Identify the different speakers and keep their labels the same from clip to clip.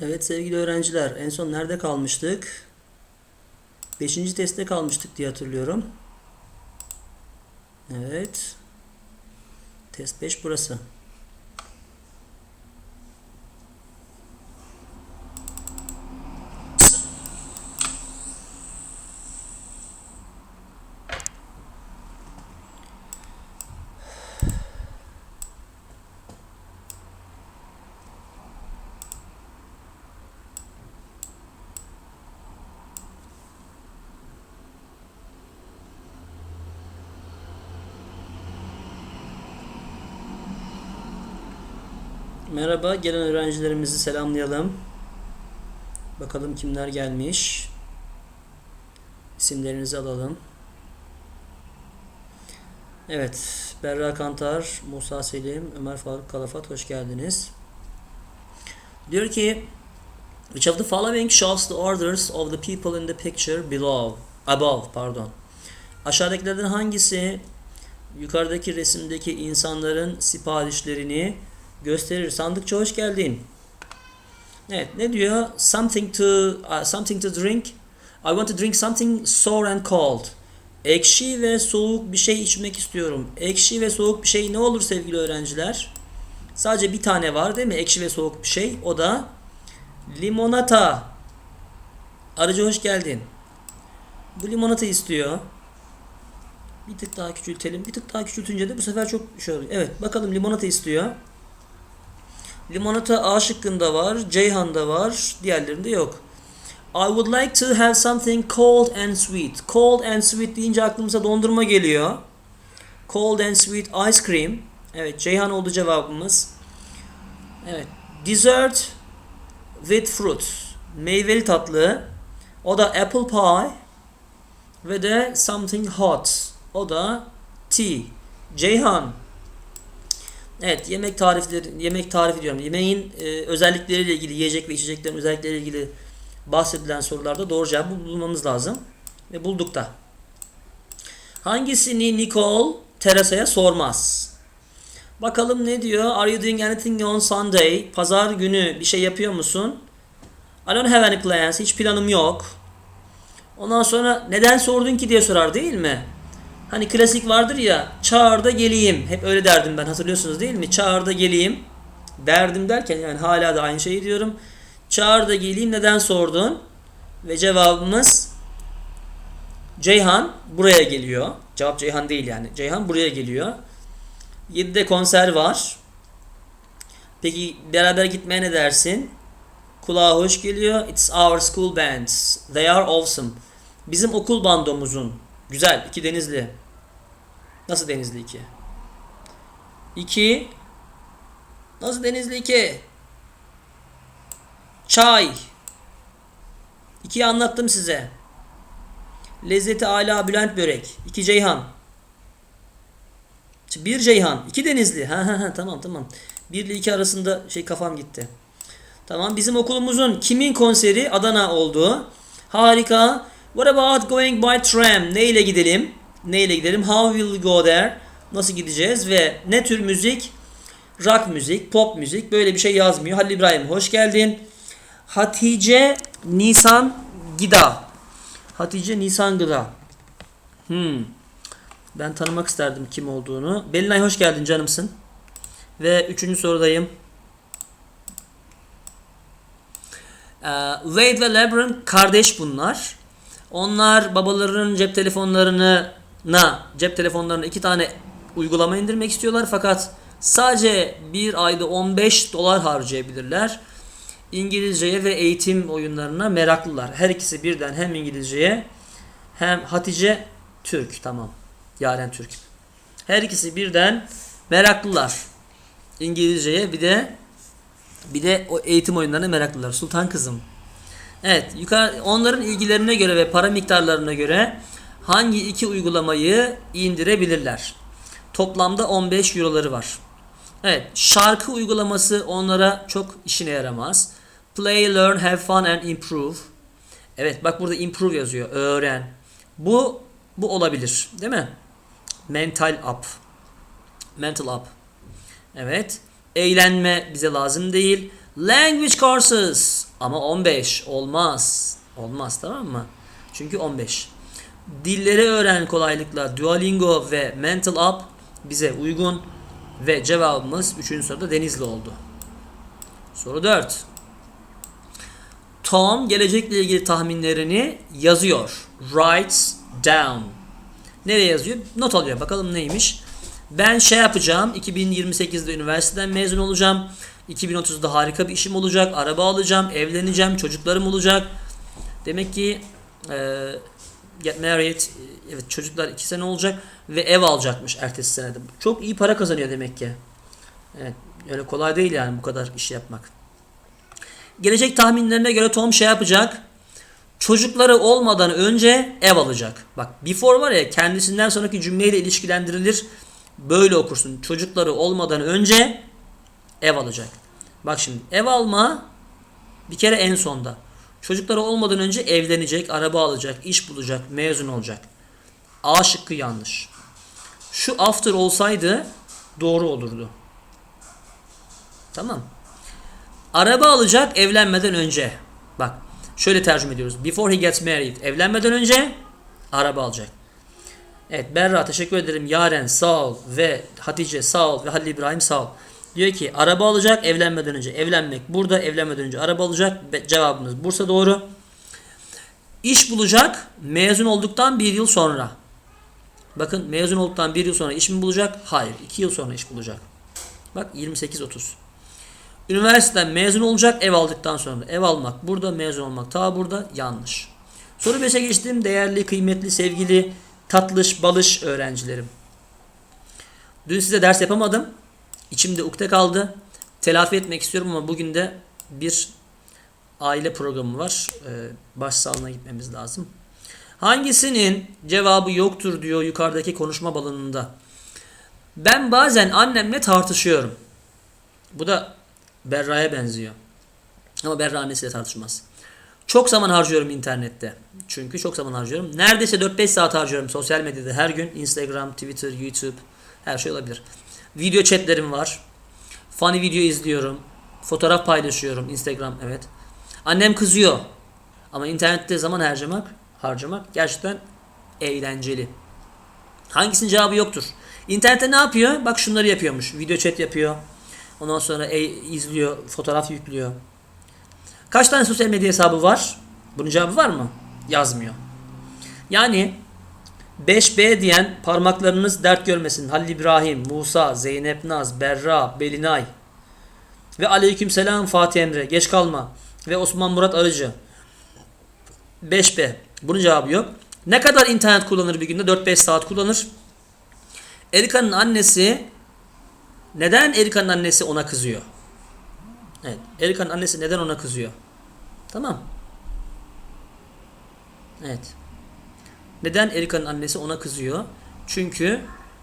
Speaker 1: Evet sevgili öğrenciler en son nerede kalmıştık? Beşinci testte kalmıştık diye hatırlıyorum. Evet. Test 5 burası. Merhaba, gelen öğrencilerimizi selamlayalım. Bakalım kimler gelmiş. İsimlerinizi alalım. Evet, Berra Kantar, Musa Selim, Ömer Faruk Kalafat hoş geldiniz. Diyor ki, Which of the following shows the orders of the people in the picture below? Above, pardon. Aşağıdakilerden hangisi yukarıdaki resimdeki insanların siparişlerini gösterir. Sandıkça hoş geldin. Evet ne diyor? Something to uh, something to drink. I want to drink something sour and cold. Ekşi ve soğuk bir şey içmek istiyorum. Ekşi ve soğuk bir şey ne olur sevgili öğrenciler? Sadece bir tane var değil mi? Ekşi ve soğuk bir şey. O da limonata. Arıcı hoş geldin. Bu limonata istiyor. Bir tık daha küçültelim. Bir tık daha küçültünce de bu sefer çok şey oluyor. Evet bakalım limonata istiyor. Limonata A şıkkında var. Ceyhan'da var. Diğerlerinde yok. I would like to have something cold and sweet. Cold and sweet deyince aklımıza dondurma geliyor. Cold and sweet ice cream. Evet Ceyhan oldu cevabımız. Evet. Dessert with fruit. Meyveli tatlı. O da apple pie. Ve de something hot. O da tea. Ceyhan. Evet, yemek tarifleri, yemek tarifi diyorum. Yemeğin e, özellikleriyle ilgili, yiyecek ve içeceklerin özellikleriyle ilgili bahsedilen sorularda doğru cevabı bulmamız lazım. Ve bulduk da. Hangisini Nicole Teresa'ya sormaz? Bakalım ne diyor? Are you doing anything on Sunday? Pazar günü bir şey yapıyor musun? I don't have any plans. Hiç planım yok. Ondan sonra neden sordun ki diye sorar değil mi? Hani klasik vardır ya çağır da geleyim. Hep öyle derdim ben hatırlıyorsunuz değil mi? Çağır da geleyim. Derdim derken yani hala da aynı şeyi diyorum. Çağır da geleyim neden sordun? Ve cevabımız Ceyhan buraya geliyor. Cevap Ceyhan değil yani. Ceyhan buraya geliyor. 7'de konser var. Peki beraber gitmeye ne dersin? Kulağa hoş geliyor. It's our school bands. They are awesome. Bizim okul bandomuzun Güzel. iki Denizli. Nasıl Denizli 2? 2 Nasıl Denizli 2? Çay. 2'yi anlattım size. Lezzeti ala Bülent börek. 2 Ceyhan. Bir Ceyhan. 2 Denizli. Ha ha ha tamam tamam. 1 ile 2 arasında şey kafam gitti. Tamam bizim okulumuzun kimin konseri Adana oldu. Harika. What about going by tram? Ne ile gidelim? Ne ile gidelim? How will we go there? Nasıl gideceğiz? Ve ne tür müzik? Rock müzik, pop müzik. Böyle bir şey yazmıyor. Halil İbrahim hoş geldin. Hatice Nisan Gida. Hatice Nisan Gida. Hmm. Ben tanımak isterdim kim olduğunu. Belinay hoş geldin canımsın. Ve üçüncü sorudayım. Ee, Wade ve LeBron kardeş bunlar. Onlar babalarının cep telefonlarına cep telefonlarına iki tane uygulama indirmek istiyorlar fakat sadece bir ayda 15 dolar harcayabilirler. İngilizceye ve eğitim oyunlarına meraklılar. Her ikisi birden hem İngilizceye hem Hatice Türk tamam. Yaren Türk. Her ikisi birden meraklılar. İngilizceye bir de bir de o eğitim oyunlarına meraklılar. Sultan kızım. Evet, yukarı onların ilgilerine göre ve para miktarlarına göre hangi iki uygulamayı indirebilirler? Toplamda 15 euroları var. Evet, şarkı uygulaması onlara çok işine yaramaz. Play, learn, have fun and improve. Evet, bak burada improve yazıyor. Öğren. Bu bu olabilir, değil mi? Mental up. Mental up. Evet. Eğlenme bize lazım değil. Language courses Ama 15 olmaz. Olmaz tamam mı? Çünkü 15. Dilleri öğren kolaylıkla Duolingo ve Mental Up bize uygun ve cevabımız 3. soruda Denizli oldu. Soru 4. Tom gelecekle ilgili tahminlerini yazıyor. Writes down. Nereye yazıyor? Not alıyor. Bakalım neymiş. Ben şey yapacağım. 2028'de üniversiteden mezun olacağım. 2030'da harika bir işim olacak. Araba alacağım. Evleneceğim. Çocuklarım olacak. Demek ki e, get married. Evet çocuklar 2 sene olacak. Ve ev alacakmış ertesi senede. Çok iyi para kazanıyor demek ki. Evet. Öyle kolay değil yani bu kadar iş yapmak. Gelecek tahminlerine göre Tom şey yapacak. Çocukları olmadan önce ev alacak. Bak before var ya kendisinden sonraki cümleyle ilişkilendirilir. Böyle okursun. Çocukları olmadan önce ev alacak. Bak şimdi ev alma bir kere en sonda. Çocukları olmadan önce evlenecek, araba alacak, iş bulacak, mezun olacak. A şıkkı yanlış. Şu after olsaydı doğru olurdu. Tamam. Araba alacak evlenmeden önce. Bak şöyle tercüme ediyoruz. Before he gets married. Evlenmeden önce araba alacak. Evet Berra teşekkür ederim. Yaren sağ ol ve Hatice sağ ol ve Halil İbrahim sağ ol. Diyor ki araba alacak evlenmeden önce. Evlenmek burada evlenmeden önce araba alacak. Be- Cevabımız Bursa doğru. İş bulacak mezun olduktan bir yıl sonra. Bakın mezun olduktan bir yıl sonra iş mi bulacak? Hayır. iki yıl sonra iş bulacak. Bak 28-30. Üniversiteden mezun olacak ev aldıktan sonra. Ev almak burada, mezun olmak ta burada yanlış. Soru 5'e geçtim. Değerli, kıymetli, sevgili, tatlış, balış öğrencilerim. Dün size ders yapamadım. İçimde ukde kaldı. Telafi etmek istiyorum ama bugün de bir aile programı var. Ee, başsağlığına gitmemiz lazım. Hangisinin cevabı yoktur diyor yukarıdaki konuşma balonunda. Ben bazen annemle tartışıyorum. Bu da Berra'ya benziyor. Ama Berra annesiyle tartışmaz. Çok zaman harcıyorum internette. Çünkü çok zaman harcıyorum. Neredeyse 4-5 saat harcıyorum sosyal medyada her gün. Instagram, Twitter, YouTube her şey olabilir. Video chatlerim var. Funny video izliyorum. Fotoğraf paylaşıyorum. Instagram evet. Annem kızıyor. Ama internette zaman harcamak, harcamak gerçekten eğlenceli. Hangisinin cevabı yoktur? İnternette ne yapıyor? Bak şunları yapıyormuş. Video chat yapıyor. Ondan sonra e, izliyor, fotoğraf yüklüyor. Kaç tane sosyal medya hesabı var? Bunun cevabı var mı? Yazmıyor. Yani 5B diyen parmaklarınız dert görmesin. Halil İbrahim, Musa, Zeynep Naz, Berra, Belinay ve Aleykümselam Fatih Emre. Geç kalma. Ve Osman Murat Arıcı. 5B. Bunun cevabı yok. Ne kadar internet kullanır bir günde? 4-5 saat kullanır. Erika'nın annesi neden Erika'nın annesi ona kızıyor? Evet. Erika'nın annesi neden ona kızıyor? Tamam. Evet. Neden Erika'nın annesi ona kızıyor? Çünkü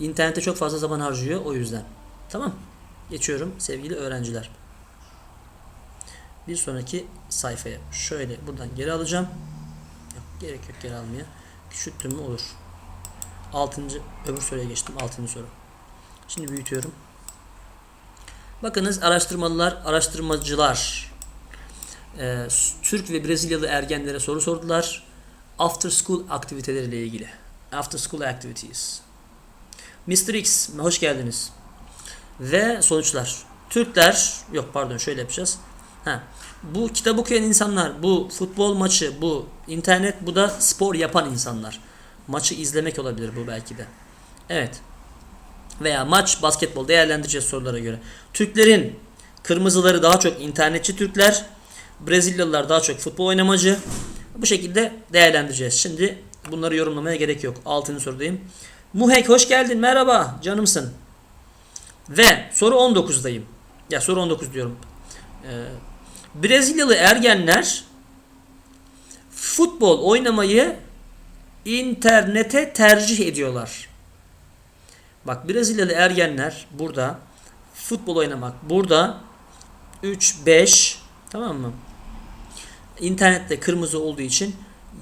Speaker 1: internette çok fazla zaman harcıyor o yüzden. Tamam. Geçiyorum sevgili öğrenciler. Bir sonraki sayfaya şöyle buradan geri alacağım. Yok, gerek yok geri almaya. Küçülttüm mü olur. Altıncı öbür soruya geçtim. Altıncı soru. Şimdi büyütüyorum. Bakınız araştırmalılar, araştırmacılar e, Türk ve Brezilyalı ergenlere soru sordular. After school aktiviteleriyle ilgili. After school activities. Mr. X, hoş geldiniz. Ve sonuçlar. Türkler, yok pardon şöyle yapacağız. Ha, bu kitap okuyan insanlar, bu futbol maçı, bu internet, bu da spor yapan insanlar. Maçı izlemek olabilir bu belki de. Evet veya maç basketbol değerlendireceğiz sorulara göre. Türklerin kırmızıları daha çok internetçi Türkler, Brezilyalılar daha çok futbol oynamacı. Bu şekilde değerlendireceğiz. Şimdi bunları yorumlamaya gerek yok. 6. sorudayım. Muhek hoş geldin. Merhaba. Canımsın. Ve soru 19'dayım. Ya soru 19 diyorum. Ee, Brezilyalı ergenler futbol oynamayı internete tercih ediyorlar. Bak Brezilyalı ergenler burada futbol oynamak burada 3 5 tamam mı? İnternette kırmızı olduğu için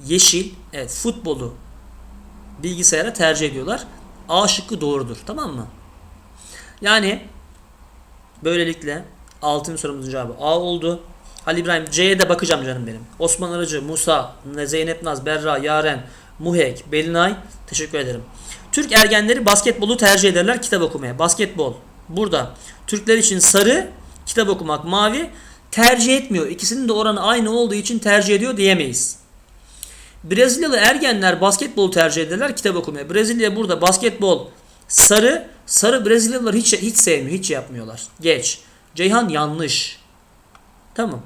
Speaker 1: yeşil evet futbolu bilgisayara tercih ediyorlar. A şıkkı doğrudur. Tamam mı? Yani böylelikle altın sorumuzun cevabı A oldu. Ali İbrahim C'ye de bakacağım canım benim. Osman Arıcı, Musa, Zeynep Naz, Berra, Yaren, Muhek, Belinay. Teşekkür ederim. Türk ergenleri basketbolu tercih ederler kitap okumaya. Basketbol. Burada. Türkler için sarı, kitap okumak mavi. Tercih etmiyor. İkisinin de oranı aynı olduğu için tercih ediyor diyemeyiz. Brezilyalı ergenler basketbol tercih ederler kitap okumaya. Brezilya burada basketbol sarı. Sarı Brezilyalılar hiç hiç sevmiyor. Hiç yapmıyorlar. Geç. Ceyhan yanlış. Tamam.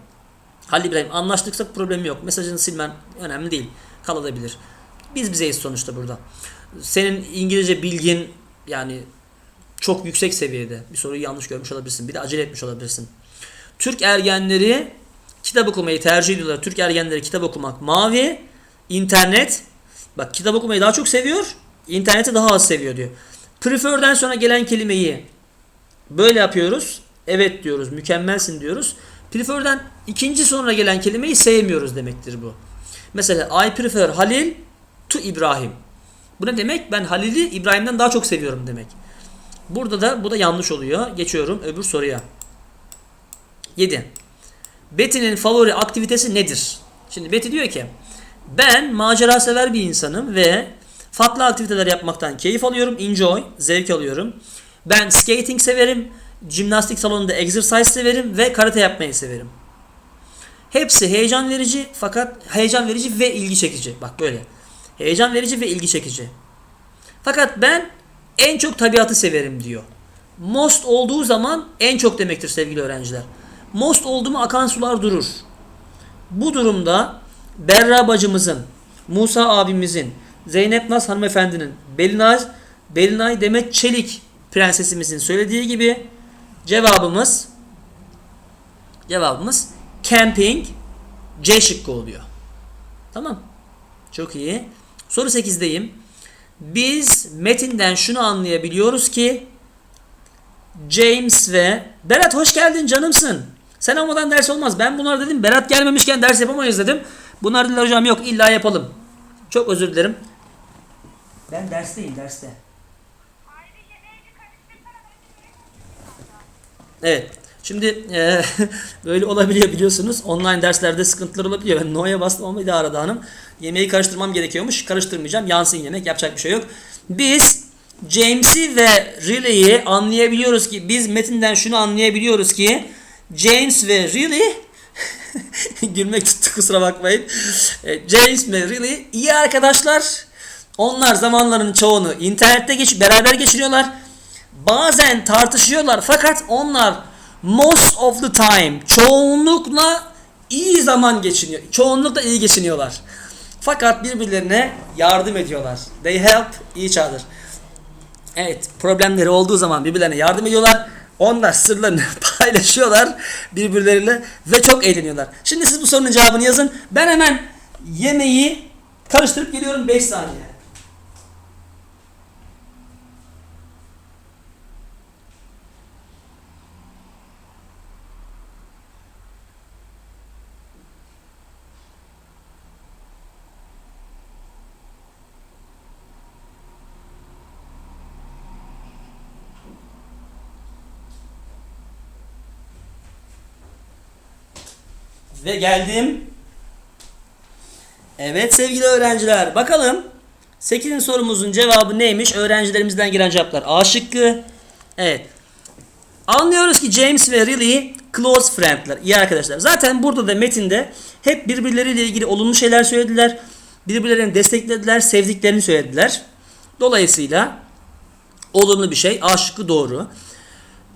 Speaker 1: Halil İbrahim anlaştıksak problemi yok. Mesajını silmen önemli değil. Kalabilir. Biz bizeyiz sonuçta burada. Senin İngilizce bilgin yani çok yüksek seviyede. Bir soruyu yanlış görmüş olabilirsin. Bir de acele etmiş olabilirsin. Türk ergenleri kitap okumayı tercih ediyorlar. Türk ergenleri kitap okumak mavi. İnternet bak kitap okumayı daha çok seviyor. İnterneti daha az seviyor diyor. Prefer'den sonra gelen kelimeyi böyle yapıyoruz. Evet diyoruz. Mükemmelsin diyoruz. Prefer'den ikinci sonra gelen kelimeyi sevmiyoruz demektir bu. Mesela I prefer Halil to İbrahim. Bu ne demek? Ben Halil'i İbrahim'den daha çok seviyorum demek. Burada da bu da yanlış oluyor. Geçiyorum öbür soruya. 7. Betty'nin favori aktivitesi nedir? Şimdi Betty diyor ki ben macera sever bir insanım ve farklı aktiviteler yapmaktan keyif alıyorum. Enjoy, zevk alıyorum. Ben skating severim. Jimnastik salonunda exercise severim ve karate yapmayı severim. Hepsi heyecan verici fakat heyecan verici ve ilgi çekici. Bak böyle. Heyecan verici ve ilgi çekici. Fakat ben en çok tabiatı severim diyor. Most olduğu zaman en çok demektir sevgili öğrenciler. Most oldu mu akan sular durur. Bu durumda Berra bacımızın, Musa abimizin, Zeynep Naz hanımefendinin, Belinay, Belinay Demet Çelik prensesimizin söylediği gibi cevabımız cevabımız camping C şıkkı oluyor. Tamam. Çok iyi. Soru 8'deyim. Biz metinden şunu anlayabiliyoruz ki James ve Berat hoş geldin canımsın. Sen olmadan ders olmaz. Ben bunlar dedim. Berat gelmemişken ders yapamayız dedim. Bunlar dediler hocam yok illa yapalım. Çok özür dilerim. Ben dersteyim derste. Evet. Şimdi e, böyle olabiliyor biliyorsunuz. Online derslerde sıkıntılar olabiliyor. Ben No'ya bastım ama bir aradı hanım. Yemeği karıştırmam gerekiyormuş. Karıştırmayacağım. Yansın yemek. Yapacak bir şey yok. Biz James'i ve Riley'i anlayabiliyoruz ki biz metinden şunu anlayabiliyoruz ki James ve Riley gülmek tuttu kusura bakmayın. E, James ve Riley iyi arkadaşlar. Onlar zamanlarının çoğunu internette geç beraber geçiriyorlar. Bazen tartışıyorlar fakat onlar most of the time çoğunlukla iyi zaman geçiniyor. Çoğunlukla iyi geçiniyorlar. Fakat birbirlerine yardım ediyorlar. They help each other. Evet problemleri olduğu zaman birbirlerine yardım ediyorlar. Onlar sırlarını paylaşıyorlar birbirleriyle ve çok eğleniyorlar. Şimdi siz bu sorunun cevabını yazın. Ben hemen yemeği karıştırıp geliyorum 5 saniye. Ve geldim. Evet sevgili öğrenciler bakalım 8. sorumuzun cevabı neymiş? Öğrencilerimizden gelen cevaplar A şıkkı. Evet. Anlıyoruz ki James ve Riley close friendler. iyi arkadaşlar. Zaten burada da metinde hep birbirleriyle ilgili olumlu şeyler söylediler. Birbirlerini desteklediler, sevdiklerini söylediler. Dolayısıyla olumlu bir şey. A şıkkı doğru.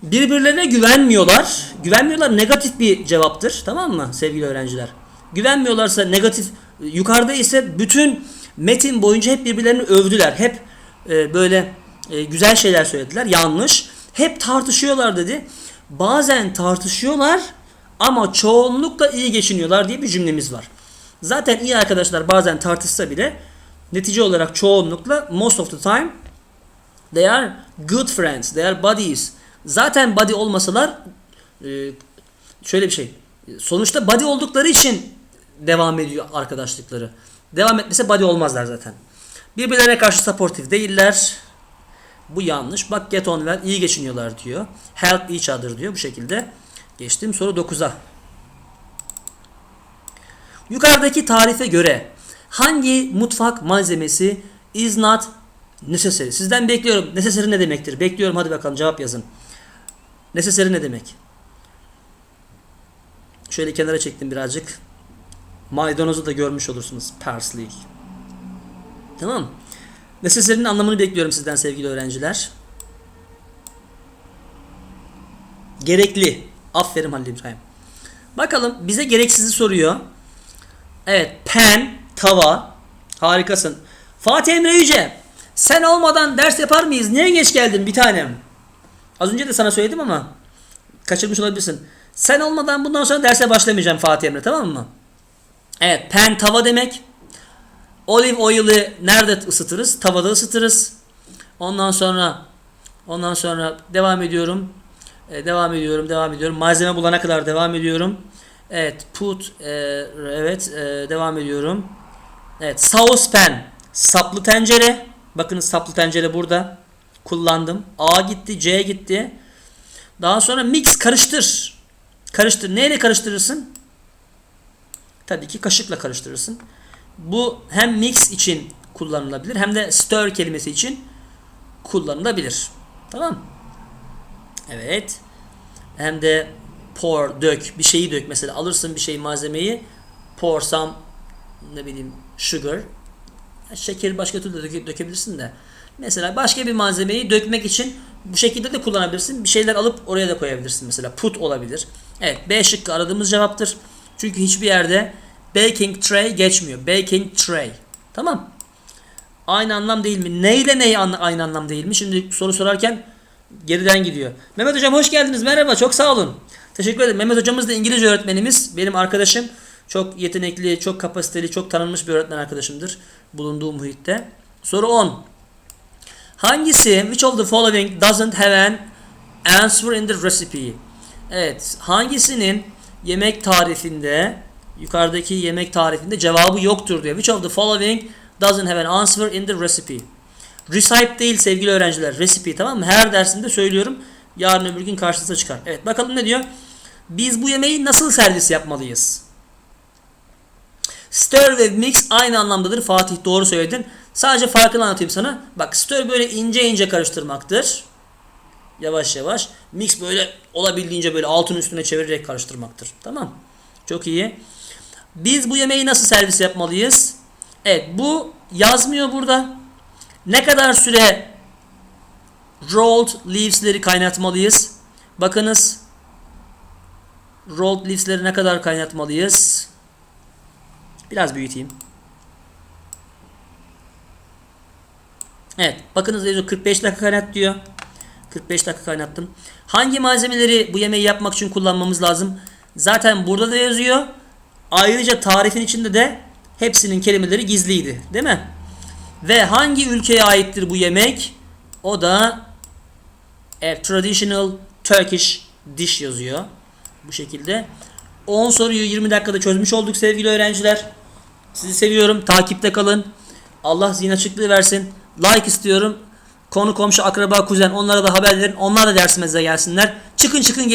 Speaker 1: Birbirlerine güvenmiyorlar. Güvenmiyorlar negatif bir cevaptır. Tamam mı sevgili öğrenciler? Güvenmiyorlarsa negatif yukarıda ise bütün metin boyunca hep birbirlerini övdüler. Hep e, böyle e, güzel şeyler söylediler. Yanlış. Hep tartışıyorlar dedi. Bazen tartışıyorlar ama çoğunlukla iyi geçiniyorlar diye bir cümlemiz var. Zaten iyi arkadaşlar bazen tartışsa bile netice olarak çoğunlukla most of the time they are good friends, they are buddies. Zaten body olmasalar e, şöyle bir şey. Sonuçta body oldukları için devam ediyor arkadaşlıkları. Devam etmese body olmazlar zaten. Birbirlerine karşı supportive değiller. Bu yanlış. Bak get on well iyi geçiniyorlar diyor. Help each other diyor bu şekilde. Geçtim soru 9'a. Yukarıdaki tarife göre hangi mutfak malzemesi is not necessary? Sizden bekliyorum. Necessary ne demektir? Bekliyorum. Hadi bakalım cevap yazın. Necessary ne demek? Şöyle kenara çektim birazcık. Maydanozu da görmüş olursunuz. Parsley. Tamam? Necessary'nin anlamını bekliyorum sizden sevgili öğrenciler. Gerekli. Aferin Halil İbrahim. Bakalım bize gereksizi soruyor. Evet pen, tava. Harikasın. Fatih Emre Yüce. Sen olmadan ders yapar mıyız? Niye geç geldin bir tanem? Az önce de sana söyledim ama kaçırmış olabilirsin. Sen olmadan bundan sonra derse başlamayacağım Fatih Emre tamam mı? Evet pen tava demek. Olive oil'i nerede ısıtırız? Tavada ısıtırız. Ondan sonra ondan sonra devam ediyorum. Ee, devam ediyorum, devam ediyorum. Malzeme bulana kadar devam ediyorum. Evet, put e, evet, e, devam ediyorum. Evet, saucepan, saplı tencere. Bakınız saplı tencere burada. Kullandım. A gitti, C gitti. Daha sonra mix karıştır. Karıştır. Neyle karıştırırsın? Tabii ki kaşıkla karıştırırsın. Bu hem mix için kullanılabilir hem de stir kelimesi için kullanılabilir. Tamam. Evet. Hem de pour dök bir şeyi dök mesela alırsın bir şey malzemeyi pour some ne bileyim sugar şekeri başka türlü döke- dökebilirsin de mesela başka bir malzemeyi dökmek için bu şekilde de kullanabilirsin bir şeyler alıp oraya da koyabilirsin mesela put olabilir evet B şıkkı aradığımız cevaptır çünkü hiçbir yerde baking tray geçmiyor baking tray tamam aynı anlam değil mi neyle ney an- aynı anlam değil mi şimdi soru sorarken geriden gidiyor. Mehmet hocam hoş geldiniz. Merhaba. Çok sağ olun. Teşekkür ederim. Mehmet hocamız da İngilizce öğretmenimiz. Benim arkadaşım. Çok yetenekli, çok kapasiteli, çok tanınmış bir öğretmen arkadaşımdır. Bulunduğu muhitte. Soru 10. Hangisi which of the following doesn't have an answer in the recipe? Evet. Hangisinin yemek tarifinde yukarıdaki yemek tarifinde cevabı yoktur diyor. Which of the following doesn't have an answer in the recipe? Recipe değil sevgili öğrenciler. Recipe tamam mı? Her dersinde söylüyorum. Yarın öbür gün karşınıza çıkar. Evet bakalım ne diyor? Biz bu yemeği nasıl servis yapmalıyız? Stir ve mix aynı anlamdadır. Fatih doğru söyledin. Sadece farkını anlatayım sana. Bak stir böyle ince ince karıştırmaktır. Yavaş yavaş. Mix böyle olabildiğince böyle altın üstüne çevirerek karıştırmaktır. Tamam. Çok iyi. Biz bu yemeği nasıl servis yapmalıyız? Evet bu yazmıyor burada. Ne kadar süre rolled leaves'leri kaynatmalıyız? Bakınız. Rolled leaves'leri ne kadar kaynatmalıyız? Biraz büyüteyim. Evet. Bakınız diyor 45 dakika kaynat diyor. 45 dakika kaynattım. Hangi malzemeleri bu yemeği yapmak için kullanmamız lazım? Zaten burada da yazıyor. Ayrıca tarifin içinde de hepsinin kelimeleri gizliydi. Değil mi? Ve hangi ülkeye aittir bu yemek? O da a traditional Turkish dish yazıyor. Bu şekilde. 10 soruyu 20 dakikada çözmüş olduk sevgili öğrenciler. Sizi seviyorum. Takipte kalın. Allah zihin açıklığı versin. Like istiyorum. Konu komşu akraba kuzen onlara da haber verin. Onlar da dersimize gelsinler. Çıkın çıkın gelin.